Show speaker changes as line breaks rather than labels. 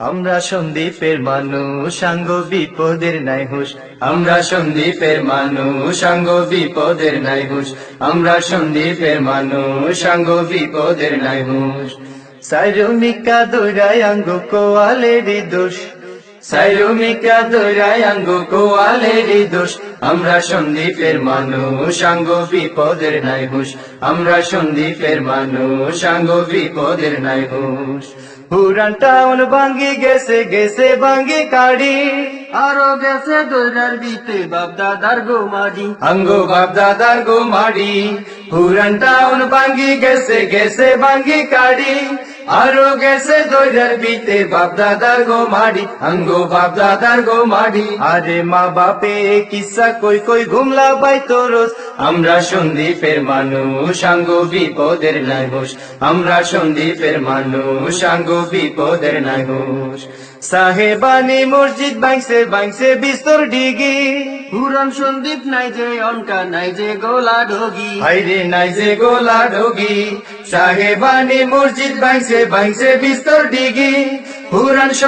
আমরা সন্দীপের মানুষ সাঙ্গ বিপদের নাই হুশ আমরা সন্দীপের মানুষ সাঙ্গ বিপদের নাই হুশ আমরা সন্দীপের মানুষ সাঙ্গ বিপদের নাই হুশ সাইরমিকা দৌড়ায় আঙ্গ কোয়ালেরই দোষ। আঙ্গ কোয়ালেরই দোষ। আমরা সন্দীপের মানুষ সাঙ্গ বিপদের নাই হুশ। আমরা সন্দীপের মানুষ সাঙ্গ বিপদের নাই হুশ। পুরান টাউন ভাঙ্গি গেছে গেছে ভাঙ্গি কাড়ি।
আরও গেছে দৈরার বিতে বাপ দাদার গো মাডি
আঙ্গ বাপ দাদার গো মারি পুরান টাউন গেছে গেছে ভাঙ্গি কাড়ি। আরও গেছে দৈরার বিতে বাপ দাদার গো মারি আঙ্গ বাপ দাদার গো মারি আরে মা বাপে কিসা কই কই ঘুমলা বাই তোরস। আমরা সন্দীপের মানুষ, আঙ্গ বিপদের নাই হোস আমরা সন্দীপের মানুষ, আঙ্গ বিপদের নাই হোস সাহেবানি মসজিদ বাংসে বাংসে বিস্তর ডিগি।
পুরান সন্দীপ নাই যে অনকা নাই যে গোলা ঢোগি।
হাইরে নাই যে গোলা ঢোগি। সাহেবানি মসজিদ বাংসে বাংসে বিস্তর ডিগি। পুরান